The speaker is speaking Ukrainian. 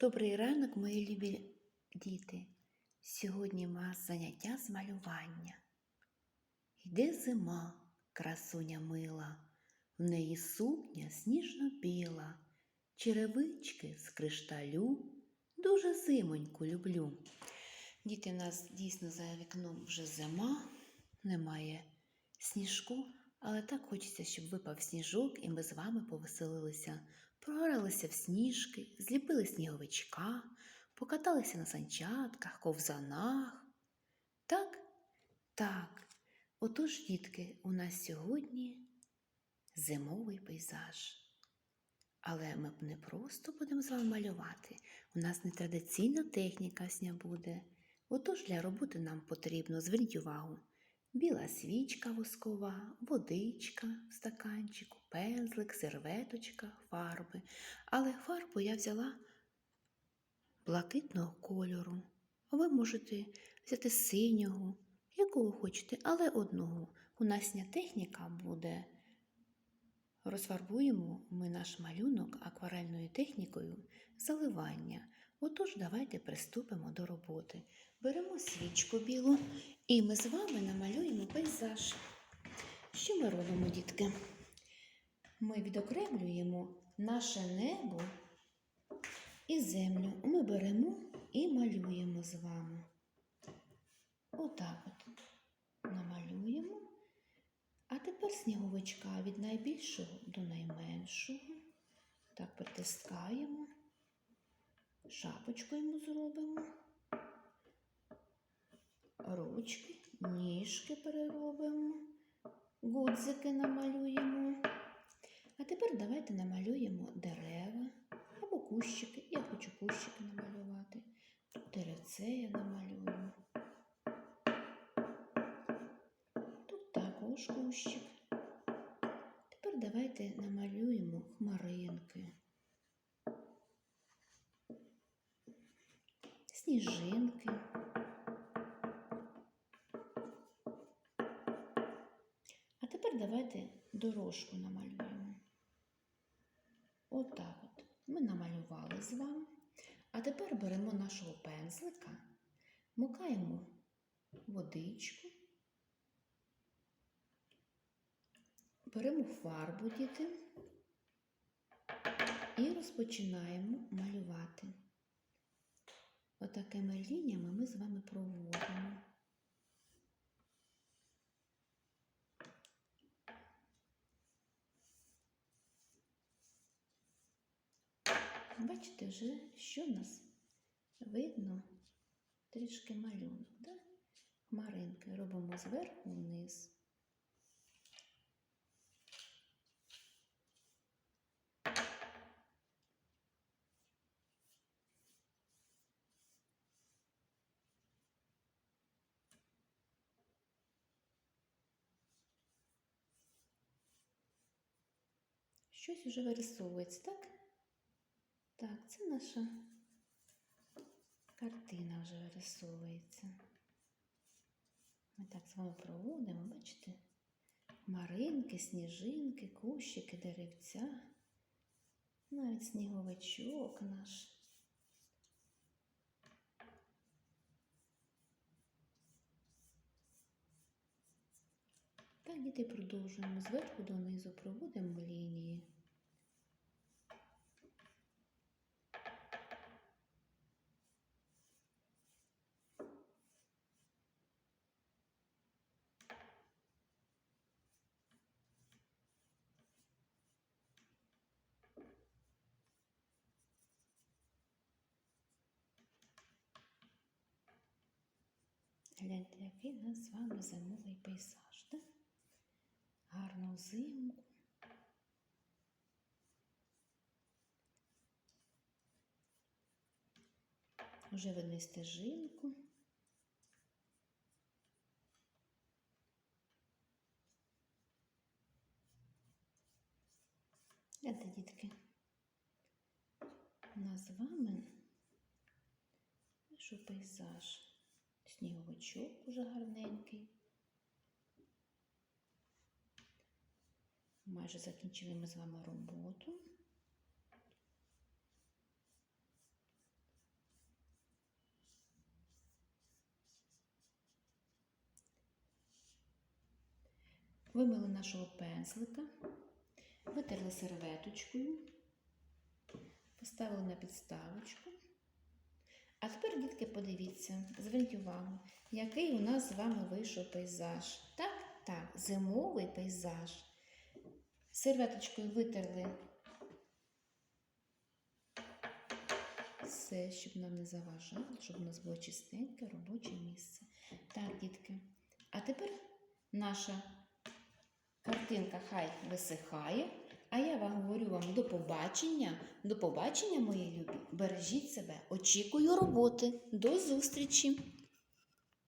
Добрий ранок, мої любі діти. Сьогодні у заняття з малювання. Йде зима, красуня мила, в неї сукня сніжно-біла, черевички з кришталю, дуже зимоньку люблю. Діти, у нас дійсно за вікном вже зима, немає сніжку, але так хочеться, щоб випав сніжок, і ми з вами повеселилися. Програлися в сніжки, зліпили сніговичка, покаталися на санчатках, ковзанах. Так, так. Отож, дітки, у нас сьогодні зимовий пейзаж. Але ми б не просто будемо з вами малювати. У нас не традиційна техніка сня буде. Отож для роботи нам потрібно, зверніть увагу, біла свічка воскова, водичка в стаканчику, пензлик, серветочка, фарби. Але фарбу я взяла блакитного кольору. Ви можете взяти синього, якого хочете, але одного. У нас техніка буде. Розфарбуємо ми наш малюнок акварельною технікою заливання. Отож, давайте приступимо до роботи. Беремо свічку білу і ми з вами намалюємо пейзаж. Що ми робимо, дітки? Ми відокремлюємо наше небо і землю. Ми беремо і малюємо з вами. Отак от намалюємо. А тепер сніговичка від найбільшого до найменшого. Так притискаємо. Шапочку йому зробимо. Ручки, ніжки переробимо, гудзики намалюємо. А тепер давайте намалюємо дерева або кущики. Я хочу кущики намалювати. Деревце я намалюю. Тут також кущик. Тепер давайте намалюємо хмаринки. Сніжинки. А тепер давайте дорожку намалюємо. Отак от. Ми намалювали з вами. А тепер беремо нашого пензлика, мукаємо водичку, беремо фарбу діти і розпочинаємо малювати. Отакими лініями ми з вами проводимо. Бачите вже, що в нас видно трішки малюнок, да? хмаринки робимо зверху вниз. Щось уже вирисовується, так? Так, це наша картина вже вирисовується. Ми так з вами проводимо, бачите? Маринки, сніжинки, кущики, деревця, навіть сніговичок наш. Так, діти продовжуємо зверху донизу, проводимо лінії. Гляньте, який нас з вами зимовий пейзаж, Вже видно стежинку. Гляньте, дітки. У нас з вами що пейзаж. Сніговичок уже гарненький. Майже закінчили ми з вами роботу. Вимили нашого пензлика, витерли серветочкою, поставили на підставочку. А тепер, дітки, подивіться, зверніть увагу, який у нас з вами вийшов пейзаж. Так, так, зимовий пейзаж. Серветочкою витерли все, щоб нам не заважало, щоб у нас було чистеньке робоче місце. Так, дітки. А тепер наша картинка хай висихає. А я вам говорю вам до побачення. До побачення, мої любі. Бережіть себе. Очікую роботи. До зустрічі!